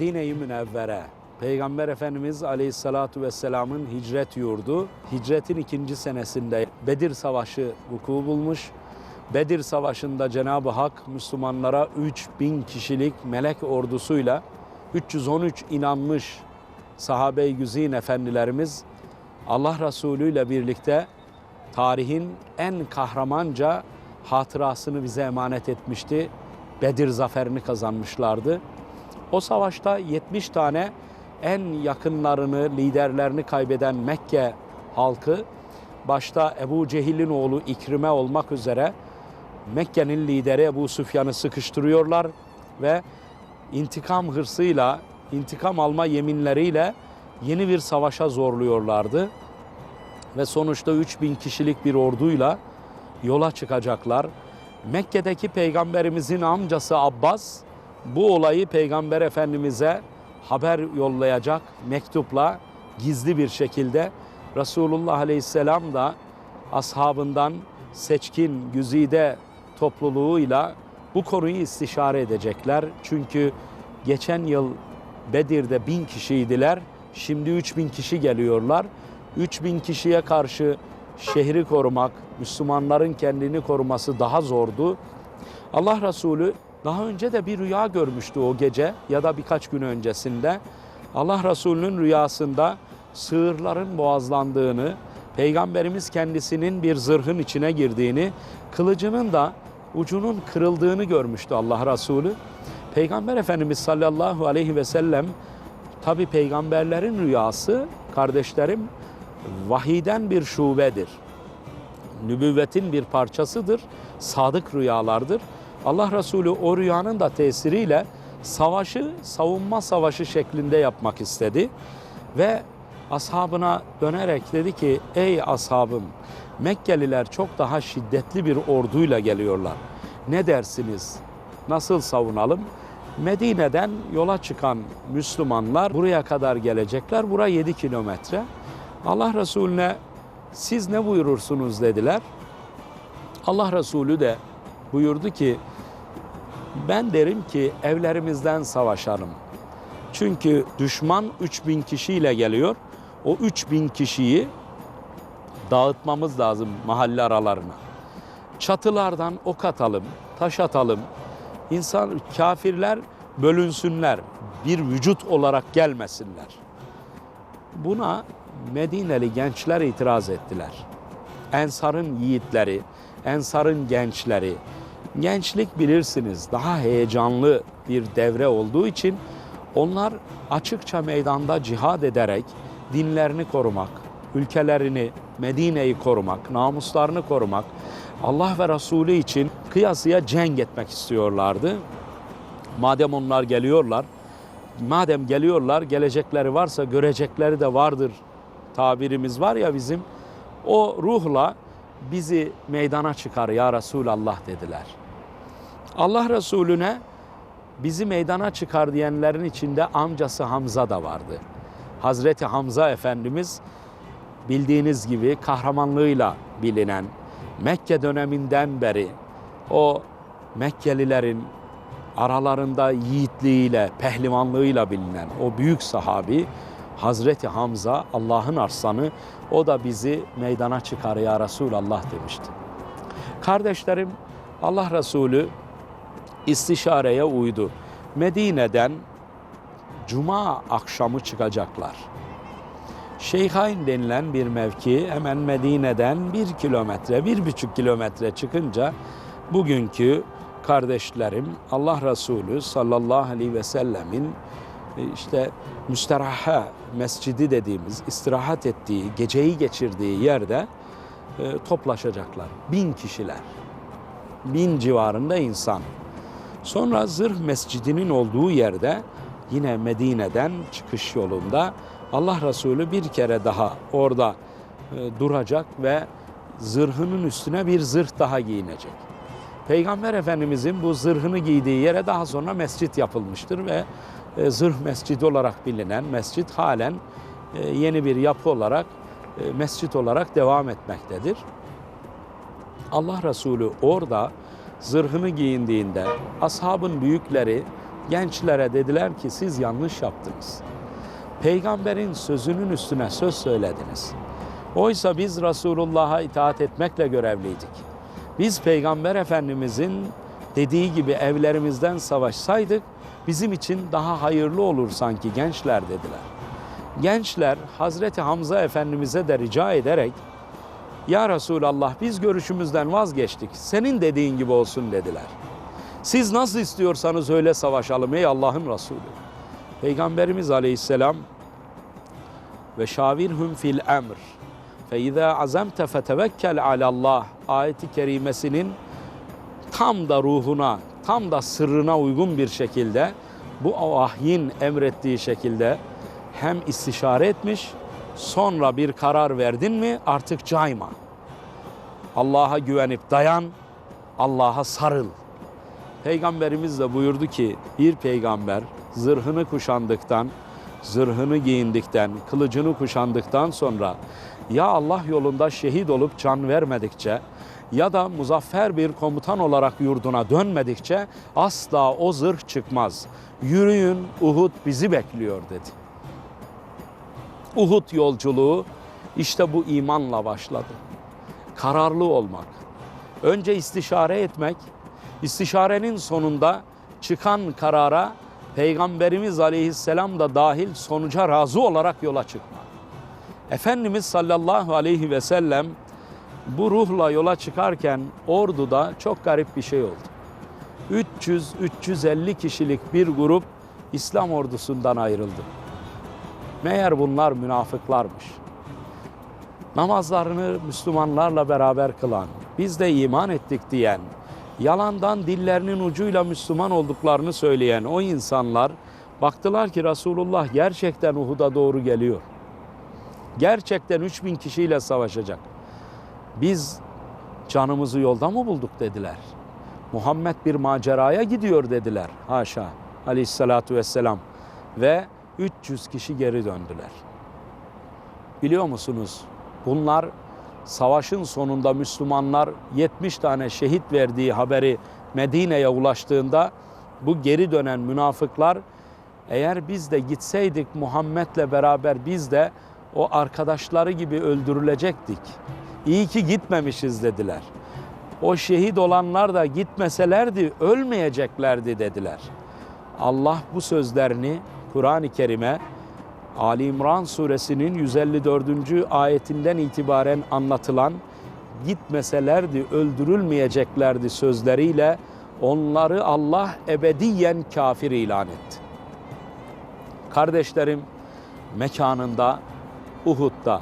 Medine-i Münevvere, Peygamber Efendimiz Aleyhissalatu Vesselam'ın hicret yurdu. Hicretin ikinci senesinde Bedir Savaşı vuku bulmuş. Bedir Savaşı'nda Cenab-ı Hak Müslümanlara 3000 kişilik melek ordusuyla 313 inanmış sahabe-i güzin efendilerimiz Allah Resulü ile birlikte tarihin en kahramanca hatırasını bize emanet etmişti. Bedir zaferini kazanmışlardı. O savaşta 70 tane en yakınlarını, liderlerini kaybeden Mekke halkı başta Ebu Cehil'in oğlu İkrime olmak üzere Mekke'nin lideri Ebu Süfyan'ı sıkıştırıyorlar ve intikam hırsıyla, intikam alma yeminleriyle yeni bir savaşa zorluyorlardı. Ve sonuçta 3000 kişilik bir orduyla yola çıkacaklar. Mekke'deki peygamberimizin amcası Abbas bu olayı peygamber efendimize haber yollayacak mektupla gizli bir şekilde Resulullah Aleyhisselam da ashabından seçkin güzide topluluğuyla bu konuyu istişare edecekler. Çünkü geçen yıl Bedir'de bin kişiydiler. Şimdi 3000 kişi geliyorlar. 3000 kişiye karşı şehri korumak, Müslümanların kendini koruması daha zordu. Allah Resulü daha önce de bir rüya görmüştü o gece ya da birkaç gün öncesinde. Allah Resulü'nün rüyasında sığırların boğazlandığını, Peygamberimiz kendisinin bir zırhın içine girdiğini, kılıcının da ucunun kırıldığını görmüştü Allah Resulü. Peygamber Efendimiz sallallahu aleyhi ve sellem tabi peygamberlerin rüyası kardeşlerim vahiden bir şubedir. Nübüvvetin bir parçasıdır. Sadık rüyalardır. Allah Resulü o rüyanın da tesiriyle savaşı savunma savaşı şeklinde yapmak istedi. Ve ashabına dönerek dedi ki ey ashabım Mekkeliler çok daha şiddetli bir orduyla geliyorlar. Ne dersiniz? Nasıl savunalım? Medine'den yola çıkan Müslümanlar buraya kadar gelecekler. Bura 7 kilometre. Allah Resulüne siz ne buyurursunuz dediler. Allah Resulü de buyurdu ki ben derim ki evlerimizden savaşalım. Çünkü düşman 3000 kişiyle geliyor. O 3000 kişiyi dağıtmamız lazım mahalle aralarına. Çatılardan ok atalım, taş atalım. İnsan kafirler bölünsünler. Bir vücut olarak gelmesinler. Buna Medineli gençler itiraz ettiler. Ensar'ın yiğitleri, Ensar'ın gençleri. Gençlik bilirsiniz daha heyecanlı bir devre olduğu için onlar açıkça meydanda cihad ederek dinlerini korumak, ülkelerini, Medine'yi korumak, namuslarını korumak, Allah ve Resulü için kıyasıya cenk etmek istiyorlardı. Madem onlar geliyorlar, madem geliyorlar gelecekleri varsa görecekleri de vardır tabirimiz var ya bizim. O ruhla bizi meydana çıkar ya Resulallah dediler. Allah Resulüne bizi meydana çıkar diyenlerin içinde amcası Hamza da vardı. Hazreti Hamza Efendimiz bildiğiniz gibi kahramanlığıyla bilinen Mekke döneminden beri o Mekkelilerin aralarında yiğitliğiyle, pehlivanlığıyla bilinen o büyük sahabi Hazreti Hamza Allah'ın arslanı o da bizi meydana çıkar ya Resulallah demişti. Kardeşlerim Allah Resulü istişareye uydu. Medine'den cuma akşamı çıkacaklar. Şeyhain denilen bir mevki hemen Medine'den bir kilometre, bir buçuk kilometre çıkınca bugünkü kardeşlerim Allah Resulü sallallahu aleyhi ve sellemin işte müsteraha mescidi dediğimiz istirahat ettiği, geceyi geçirdiği yerde e, toplaşacaklar. Bin kişiler, bin civarında insan. Sonra Zırh Mescidi'nin olduğu yerde yine Medine'den çıkış yolunda Allah Resulü bir kere daha orada e, duracak ve zırhının üstüne bir zırh daha giyinecek. Peygamber Efendimizin bu zırhını giydiği yere daha sonra mescit yapılmıştır ve e, zırh mescidi olarak bilinen mescit halen e, yeni bir yapı olarak e, mescit olarak devam etmektedir. Allah Resulü orada zırhını giyindiğinde ashabın büyükleri Gençlere dediler ki siz yanlış yaptınız. Peygamberin sözünün üstüne söz söylediniz. Oysa biz Resulullah'a itaat etmekle görevliydik. Biz Peygamber Efendimizin dediği gibi evlerimizden savaşsaydık bizim için daha hayırlı olur sanki gençler dediler. Gençler Hazreti Hamza Efendimiz'e de rica ederek Ya Resulallah biz görüşümüzden vazgeçtik. Senin dediğin gibi olsun dediler. Siz nasıl istiyorsanız öyle savaşalım ey Allah'ın Resulü. Peygamberimiz Aleyhisselam ve şavirhum fil emr fe izâ azamte fetevekkel alallah ayeti kerimesinin tam da ruhuna, tam da sırrına uygun bir şekilde bu vahyin emrettiği şekilde hem istişare etmiş, sonra bir karar verdin mi artık cayma. Allah'a güvenip dayan, Allah'a sarıl. Peygamberimiz de buyurdu ki bir peygamber zırhını kuşandıktan, zırhını giyindikten, kılıcını kuşandıktan sonra ya Allah yolunda şehit olup can vermedikçe ya da muzaffer bir komutan olarak yurduna dönmedikçe asla o zırh çıkmaz. Yürüyün Uhud bizi bekliyor dedi. Uhud yolculuğu işte bu imanla başladı. Kararlı olmak. Önce istişare etmek, istişarenin sonunda çıkan karara Peygamberimiz Aleyhisselam da dahil sonuca razı olarak yola çıkmak. Efendimiz sallallahu aleyhi ve sellem bu ruhla yola çıkarken orduda çok garip bir şey oldu. 300-350 kişilik bir grup İslam ordusundan ayrıldı. Meğer bunlar münafıklarmış. Namazlarını Müslümanlarla beraber kılan, biz de iman ettik diyen, yalandan dillerinin ucuyla Müslüman olduklarını söyleyen o insanlar baktılar ki Resulullah gerçekten Uhud'a doğru geliyor. Gerçekten 3000 kişiyle savaşacak. Biz canımızı yolda mı bulduk dediler. Muhammed bir maceraya gidiyor dediler. Haşa aleyhissalatu vesselam. Ve 300 kişi geri döndüler. Biliyor musunuz? Bunlar savaşın sonunda Müslümanlar 70 tane şehit verdiği haberi Medine'ye ulaştığında bu geri dönen münafıklar eğer biz de gitseydik Muhammed'le beraber biz de o arkadaşları gibi öldürülecektik. İyi ki gitmemişiz dediler. O şehit olanlar da gitmeselerdi ölmeyeceklerdi dediler. Allah bu sözlerini Kur'an-ı Kerim'e Ali İmran suresinin 154. ayetinden itibaren anlatılan gitmeselerdi öldürülmeyeceklerdi sözleriyle onları Allah ebediyen kafir ilan etti. Kardeşlerim mekanında Uhud'da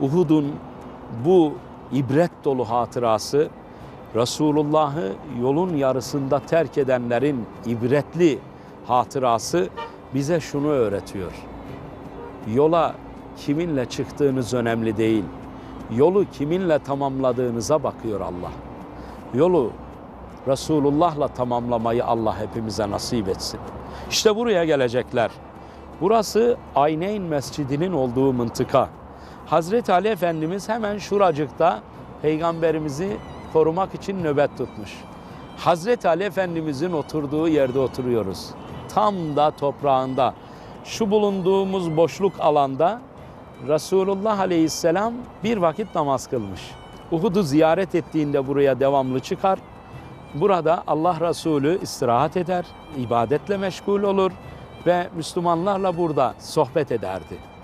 Uhud'un bu ibret dolu hatırası Resulullah'ı yolun yarısında terk edenlerin ibretli hatırası bize şunu öğretiyor. Yola kiminle çıktığınız önemli değil. Yolu kiminle tamamladığınıza bakıyor Allah. Yolu Resulullah'la tamamlamayı Allah hepimize nasip etsin. İşte buraya gelecekler. Burası Ayneyn Mescidi'nin olduğu mıntıka. Hazreti Ali Efendimiz hemen şuracıkta peygamberimizi korumak için nöbet tutmuş. Hazreti Ali Efendimizin oturduğu yerde oturuyoruz. Tam da toprağında. Şu bulunduğumuz boşluk alanda Resulullah Aleyhisselam bir vakit namaz kılmış. Uhud'u ziyaret ettiğinde buraya devamlı çıkar. Burada Allah Resulü istirahat eder, ibadetle meşgul olur ve Müslümanlarla burada sohbet ederdi.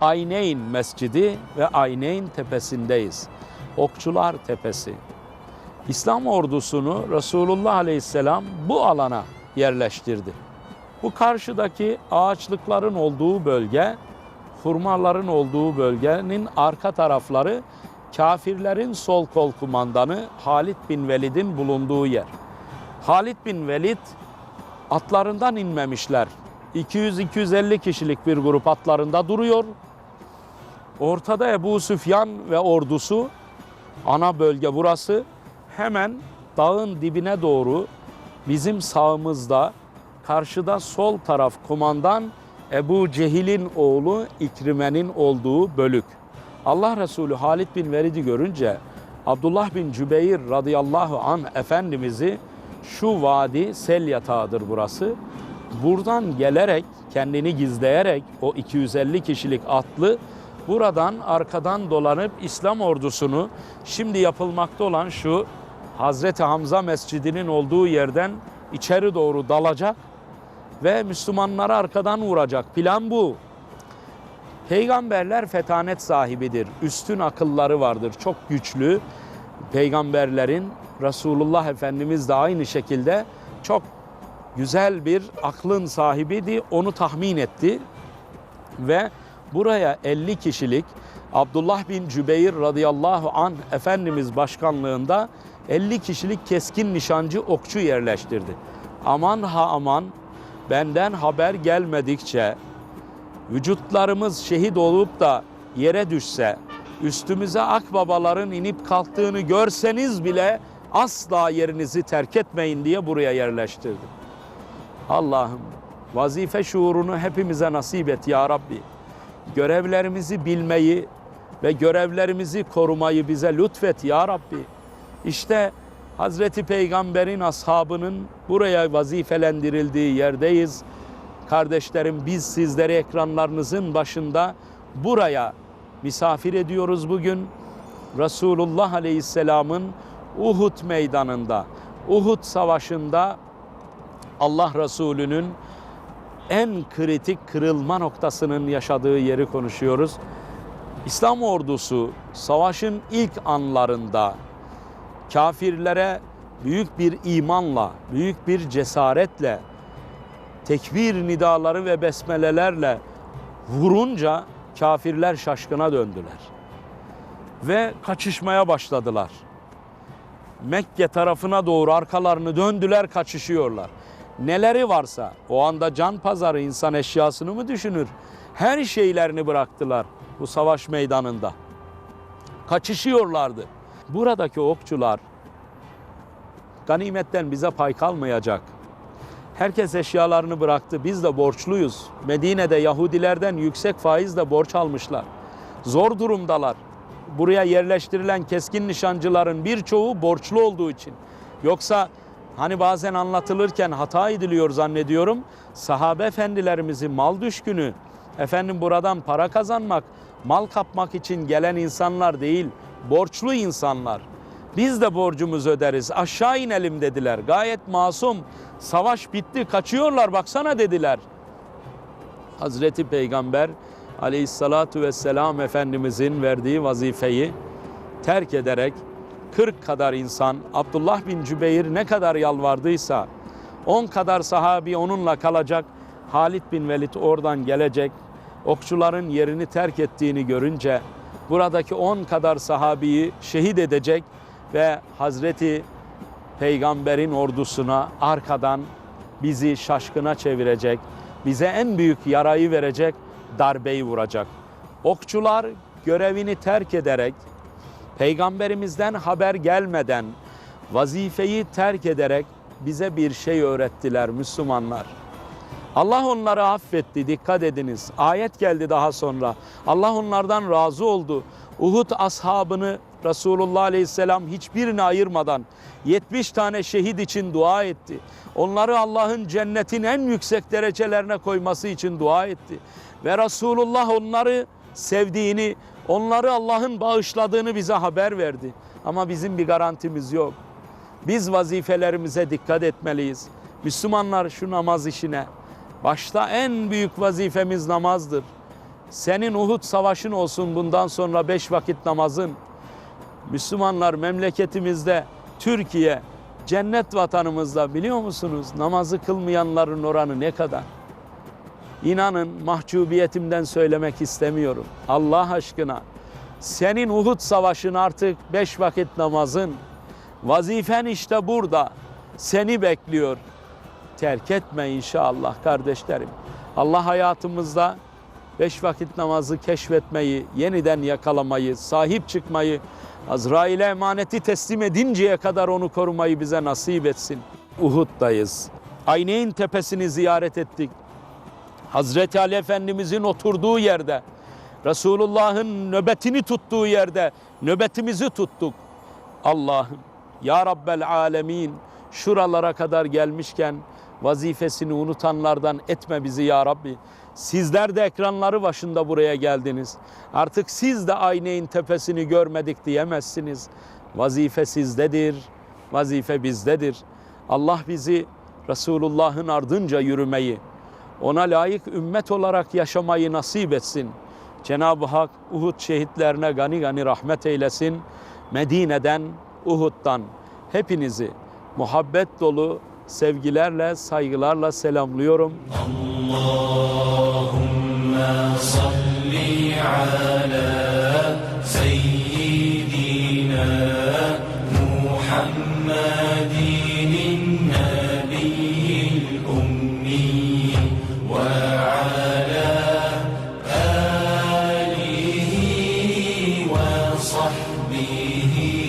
Ayneyn Mescidi ve Ayneyn Tepesi'ndeyiz. Okçular Tepesi. İslam ordusunu Resulullah Aleyhisselam bu alana yerleştirdi. Bu karşıdaki ağaçlıkların olduğu bölge, hurmaların olduğu bölgenin arka tarafları kafirlerin sol kol kumandanı Halid bin Velid'in bulunduğu yer. Halid bin Velid atlarından inmemişler. 200-250 kişilik bir grup atlarında duruyor. Ortada Ebu Süfyan ve ordusu, ana bölge burası. Hemen dağın dibine doğru bizim sağımızda, karşıda sol taraf kumandan Ebu Cehil'in oğlu İkrime'nin olduğu bölük. Allah Resulü Halid bin Velid'i görünce Abdullah bin Cübeyr radıyallahu an Efendimiz'i Şu vadi sel yatağıdır burası. Buradan gelerek kendini gizleyerek o 250 kişilik atlı buradan arkadan dolanıp İslam ordusunu şimdi yapılmakta olan şu Hazreti Hamza Mescidi'nin olduğu yerden içeri doğru dalacak ve Müslümanları arkadan vuracak. Plan bu. Peygamberler fetanet sahibidir. Üstün akılları vardır. Çok güçlü. Peygamberlerin Resulullah Efendimiz de aynı şekilde çok güzel bir aklın sahibiydi. Onu tahmin etti ve buraya 50 kişilik Abdullah bin Cübeyr radıyallahu an Efendimiz başkanlığında 50 kişilik keskin nişancı okçu yerleştirdi. Aman ha aman benden haber gelmedikçe vücutlarımız şehit olup da yere düşse, üstümüze akbabaların inip kalktığını görseniz bile asla yerinizi terk etmeyin diye buraya yerleştirdim. Allah'ım vazife şuurunu hepimize nasip et ya Rabbi. Görevlerimizi bilmeyi ve görevlerimizi korumayı bize lütfet ya Rabbi. İşte Hazreti Peygamber'in ashabının buraya vazifelendirildiği yerdeyiz. Kardeşlerim biz sizleri ekranlarınızın başında buraya misafir ediyoruz bugün. Resulullah Aleyhisselam'ın Uhud meydanında, Uhud savaşında Allah Resulü'nün en kritik kırılma noktasının yaşadığı yeri konuşuyoruz. İslam ordusu savaşın ilk anlarında kafirlere büyük bir imanla, büyük bir cesaretle, tekbir nidaları ve besmelelerle vurunca kafirler şaşkına döndüler. Ve kaçışmaya başladılar. Mekke tarafına doğru arkalarını döndüler, kaçışıyorlar. Neleri varsa o anda can pazarı insan eşyasını mı düşünür? Her şeylerini bıraktılar bu savaş meydanında. Kaçışıyorlardı. Buradaki okçular ganimetten bize pay kalmayacak. Herkes eşyalarını bıraktı. Biz de borçluyuz. Medine'de Yahudilerden yüksek faizle borç almışlar. Zor durumdalar. Buraya yerleştirilen keskin nişancıların birçoğu borçlu olduğu için. Yoksa hani bazen anlatılırken hata ediliyor zannediyorum. Sahabe efendilerimizi mal düşkünü, efendim buradan para kazanmak, mal kapmak için gelen insanlar değil, borçlu insanlar. Biz de borcumuzu öderiz. Aşağı inelim dediler. Gayet masum. Savaş bitti. Kaçıyorlar baksana dediler. Hazreti Peygamber aleyhissalatu vesselam Efendimizin verdiği vazifeyi terk ederek 40 kadar insan Abdullah bin Cübeyr ne kadar yalvardıysa 10 kadar sahabi onunla kalacak. Halid bin Velid oradan gelecek. Okçuların yerini terk ettiğini görünce buradaki 10 kadar sahabiyi şehit edecek ve Hazreti Peygamber'in ordusuna arkadan bizi şaşkına çevirecek, bize en büyük yarayı verecek darbeyi vuracak. Okçular görevini terk ederek peygamberimizden haber gelmeden vazifeyi terk ederek bize bir şey öğrettiler Müslümanlar. Allah onları affetti. Dikkat ediniz. Ayet geldi daha sonra. Allah onlardan razı oldu. Uhud ashabını Resulullah Aleyhisselam hiçbirini ayırmadan 70 tane şehit için dua etti. Onları Allah'ın cennetin en yüksek derecelerine koyması için dua etti. Ve Resulullah onları sevdiğini, onları Allah'ın bağışladığını bize haber verdi. Ama bizim bir garantimiz yok. Biz vazifelerimize dikkat etmeliyiz. Müslümanlar şu namaz işine, başta en büyük vazifemiz namazdır. Senin Uhud savaşın olsun bundan sonra beş vakit namazın. Müslümanlar memleketimizde, Türkiye, cennet vatanımızda biliyor musunuz? Namazı kılmayanların oranı ne kadar? İnanın mahcubiyetimden söylemek istemiyorum. Allah aşkına senin Uhud savaşın artık beş vakit namazın. Vazifen işte burada. Seni bekliyor. Terk etme inşallah kardeşlerim. Allah hayatımızda beş vakit namazı keşfetmeyi, yeniden yakalamayı, sahip çıkmayı, Azrail'e emaneti teslim edinceye kadar onu korumayı bize nasip etsin. Uhud'dayız. Ayneyn tepesini ziyaret ettik. Hazreti Ali Efendimizin oturduğu yerde, Resulullah'ın nöbetini tuttuğu yerde nöbetimizi tuttuk. Allah'ım, Ya Rabbel Alemin, şuralara kadar gelmişken vazifesini unutanlardan etme bizi ya Rabbi. Sizler de ekranları başında buraya geldiniz. Artık siz de ayneyin tepesini görmedik diyemezsiniz. Vazife sizdedir, vazife bizdedir. Allah bizi Resulullah'ın ardınca yürümeyi, ona layık ümmet olarak yaşamayı nasip etsin. Cenab-ı Hak Uhud şehitlerine gani gani rahmet eylesin. Medine'den, Uhud'dan hepinizi muhabbet dolu sevgilerle, saygılarla selamlıyorum. Allahümme salli ala به